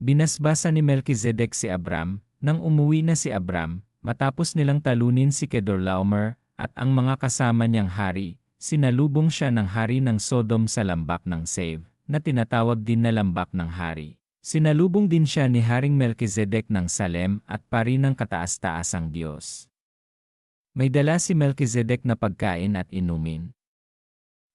Binasbasa ni Melchizedek si Abram, nang umuwi na si Abram, matapos nilang talunin si Kedorlaomer, at ang mga kasama niyang hari, sinalubong siya ng hari ng Sodom sa lambak ng Save, na tinatawag din na lambak ng hari. Sinalubong din siya ni Haring Melchizedek ng Salem at pari ng kataas-taasang Diyos. May dala si Melchizedek na pagkain at inumin.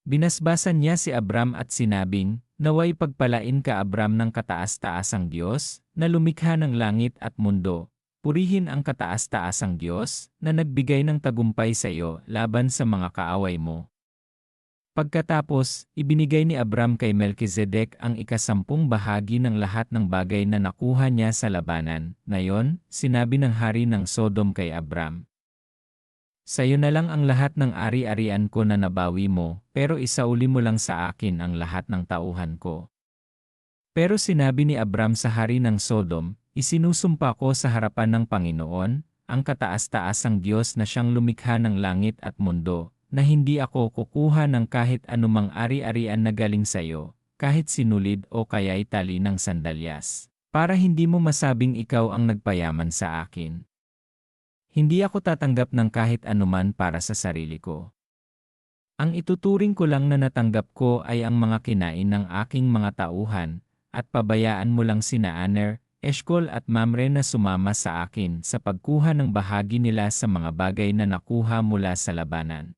Binasbasan niya si Abram at sinabing, Naway pagpalain ka Abram ng kataas-taasang Diyos, na lumikha ng langit at mundo. Purihin ang kataas-taasang Diyos, na nagbigay ng tagumpay sa iyo laban sa mga kaaway mo. Pagkatapos, ibinigay ni Abram kay Melchizedek ang ikasampung bahagi ng lahat ng bagay na nakuha niya sa labanan. Ngayon, sinabi ng hari ng Sodom kay Abram, Sa iyo na lang ang lahat ng ari-arian ko na nabawi mo, pero isauli mo lang sa akin ang lahat ng tauhan ko. Pero sinabi ni Abram sa hari ng Sodom, Isinusumpa ko sa harapan ng Panginoon, ang kataas-taasang Diyos na siyang lumikha ng langit at mundo, na hindi ako kukuha ng kahit anumang ari-arian na galing sa iyo, kahit sinulid o kaya'y tali ng sandalyas, para hindi mo masabing ikaw ang nagpayaman sa akin. Hindi ako tatanggap ng kahit anuman para sa sarili ko. Ang ituturing ko lang na natanggap ko ay ang mga kinain ng aking mga tauhan, at pabayaan mo lang sina Aner, Eshkol at Mamre na sumama sa akin sa pagkuha ng bahagi nila sa mga bagay na nakuha mula sa labanan.